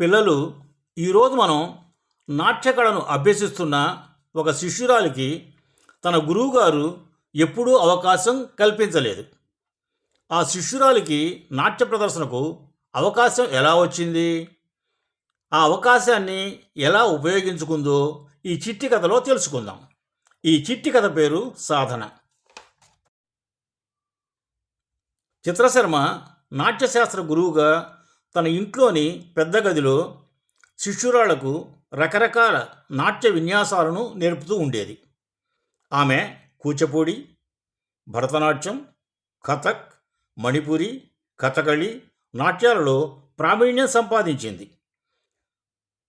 పిల్లలు ఈరోజు మనం నాట్యకళను అభ్యసిస్తున్న ఒక శిష్యురాలికి తన గురువుగారు ఎప్పుడూ అవకాశం కల్పించలేదు. ఆ శిష్యురాలికి నాట్య ప్రదర్శనకు అవకాశం ఎలా వచ్చింది? ఆ అవకాశాన్ని ఎలా ఉపయోగించుకుందో ఈ చిట్టి కథలో తెలుసుకుందాం. ఈ చిట్టి కథ పేరు సాధన. చిత్రశర్మ నాట్యశాస్త్ర గురువుగా తన ఇంట్లోని పెద్ద గదిలో శిష్యురాళ్ళకు రకరకాల నాట్య విన్యాసాలను నేర్పుతూ ఉండేది. ఆమె కూచిపూడి భరతనాట్యం కథక్ మణిపురి కథకళి నాట్యాలలో ప్రావీణ్యం సంపాదించింది.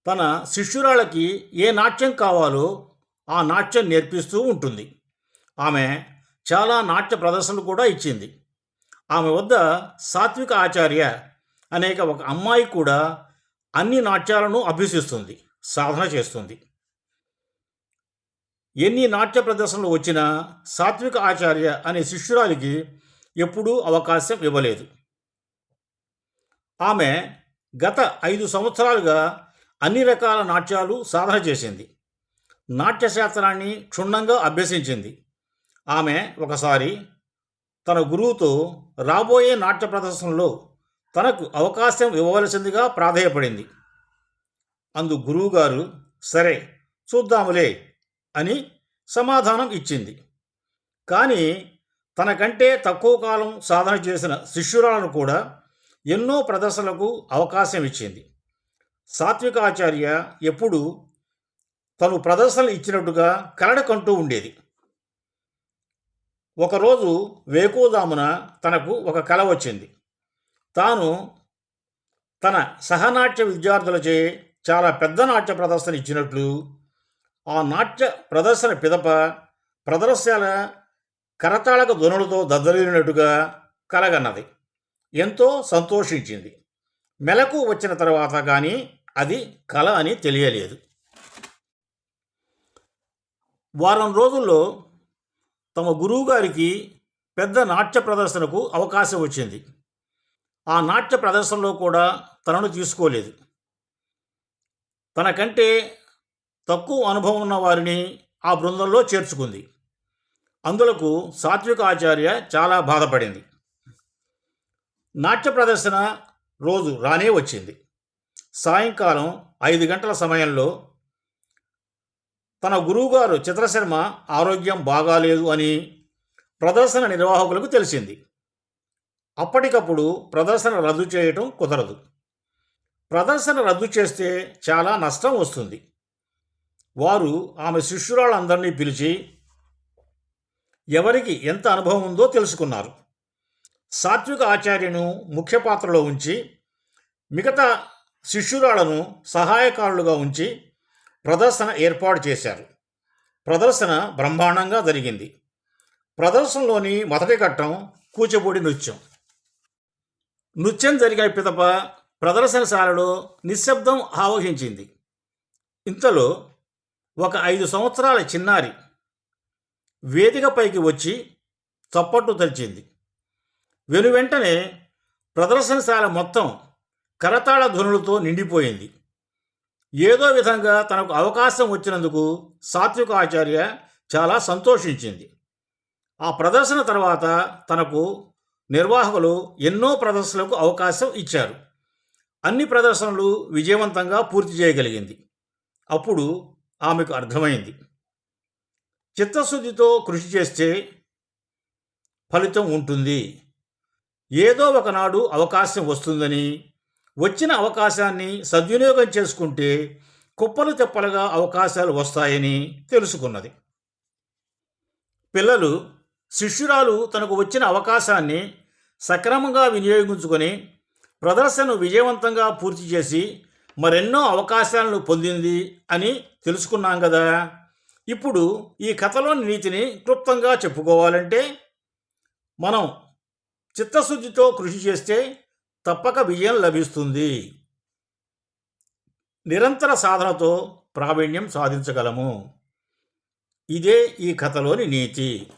తన శిష్యురాళ్ళకి ఏ నాట్యం కావాలో ఆ నాట్యం నేర్పిస్తూ ఉంటుంది. ఆమె చాలా నాట్య ప్రదర్శనలు కూడా ఇచ్చింది. ఆమె వద్ద సాత్విక ఆచార్య అనేక ఒక అమ్మాయి కూడా అన్ని నాట్యాలను అభ్యసిస్తుంది సాధన చేస్తుంది. ఎన్ని నాట్య ప్రదర్శనలు వచ్చినా సాత్విక ఆచార్య అనే శిష్యురాలికి ఎప్పుడూ అవకాశం ఇవ్వలేదు. ఆమె గత ఐదు సంవత్సరాలుగా అన్ని రకాల నాట్యాలు సాధన చేసింది. నాట్యశాస్త్రాన్ని క్షుణ్ణంగా అభ్యసించింది. ఆమె ఒకసారి తన గురువుతో రాబోయే నాట్య ప్రదర్శనలో తనకు అవకాశం ఇవ్వవలసిందిగా ప్రాధేయపడింది. అందు గురువుగారు సరే చూద్దాములే అని సమాధానం ఇచ్చింది. కానీ తనకంటే తక్కువ కాలం సాధన చేసిన శిష్యురాలను కూడా ఎన్నో ప్రదర్శనలకు అవకాశం ఇచ్చింది. సాత్వికాచార్య ఎప్పుడు తను ప్రదర్శనలు ఇచ్చినట్టుగా కరడకంటూ ఉండేది. ఒకరోజు వేకోదామున తనకు ఒక కల వచ్చింది. తాను తన సహనాట్య విద్యార్థులచే చాలా పెద్ద నాట్య ప్రదర్శన ఇచ్చినట్లు ఆ నాట్య ప్రదర్శన పిదప ప్రదర్శాల కరతాళక ధ్వనులతో దద్దరిల్లినట్టుగా కలగన్నది. ఎంతో సంతోషించింది. మెలకు వచ్చిన తర్వాత కానీ అది కళ అని తెలియలేదు. వారం రోజుల్లో తమ గురువుగారికి పెద్ద నాట్య ప్రదర్శనకు అవకాశం వచ్చింది. ఆ నాట్య ప్రదర్శనలో కూడా తనను తీసుకోలేదు. తనకంటే తక్కువ అనుభవం ఉన్న వారిని ఆ బృందంలో చేర్చుకుంది. అందులకు సాత్విక ఆచార్య చాలా బాధపడింది. నాట్య ప్రదర్శన రోజు రానే వచ్చింది. సాయంకాలం ఐదు గంటల సమయంలో తన గురువుగారు చిత్రశర్మ ఆరోగ్యం బాగాలేదు అని ప్రదర్శన నిర్వాహకులకు తెలిసింది. అప్పటికప్పుడు ప్రదర్శన రద్దు చేయటం కుదరదు. ప్రదర్శన రద్దు చేస్తే చాలా నష్టం వస్తుంది. వారు ఆమె శిష్యురాళ్ళందరినీ పిలిచి ఎవరికి ఎంత అనుభవం ఉందో తెలుసుకున్నారు. సాత్విక ఆచార్యను ముఖ్య పాత్రలో ఉంచి మిగతా శిష్యురాలను సహాయకారులుగా ఉంచి ప్రదర్శన ఏర్పాటు చేశారు. ప్రదర్శన బ్రహ్మాండంగా జరిగింది. ప్రదర్శనలోని మొదటి ఘట్టం కూచిపూడి నృత్యం. నృత్యం జరిగే పిదప ప్రదర్శనశాలలో నిశ్శబ్దం ఆవహించింది. ఇంతలో ఒక ఐదు సంవత్సరాల చిన్నారి వేదికపైకి వచ్చి చప్పట్లు తెరిచింది వెనువెంటనే ప్రదర్శనశాల మొత్తం కరతాళ ధ్వనులతో నిండిపోయింది. ఏదో విధంగా తనకు అవకాశం వచ్చినందుకు సాత్విక ఆచార్య చాలా సంతోషించింది. ఆ ప్రదర్శన తర్వాత తనకు నిర్వాహకులు ఎన్నో ప్రదర్శనలకు అవకాశం ఇచ్చారు. అన్ని ప్రదర్శనలు విజయవంతంగా పూర్తి చేయగలిగింది. అప్పుడు ఆమెకు అర్థమైంది. చిత్తశుద్ధితో కృషి చేస్తే ఫలితం ఉంటుంది. ఏదో ఒకనాడు అవకాశం వస్తుందని వచ్చిన అవకాశాన్ని సద్వినియోగం చేసుకుంటే కుప్పలు తెప్పలుగా అవకాశాలు వస్తాయని తెలుసుకున్నది. పిల్లలు శిష్యురాలు తనకు వచ్చిన అవకాశాన్ని సక్రమంగా వినియోగించుకొని ప్రదర్శనను విజయవంతంగా పూర్తి చేసి మరెన్నో అవకాశాలను పొందింది అని తెలుసుకున్నాం కదా. ఇప్పుడు ఈ కథలోని నీతిని క్లుప్తంగా చెప్పుకోవాలంటే మనం చిత్తశుద్ధితో కృషి చేస్తే తప్పక విజయం లభిస్తుంది. నిరంతర సాధనతో ప్రావీణ్యం సాధించగలము. ఇదే ఈ కథలోని నీతి.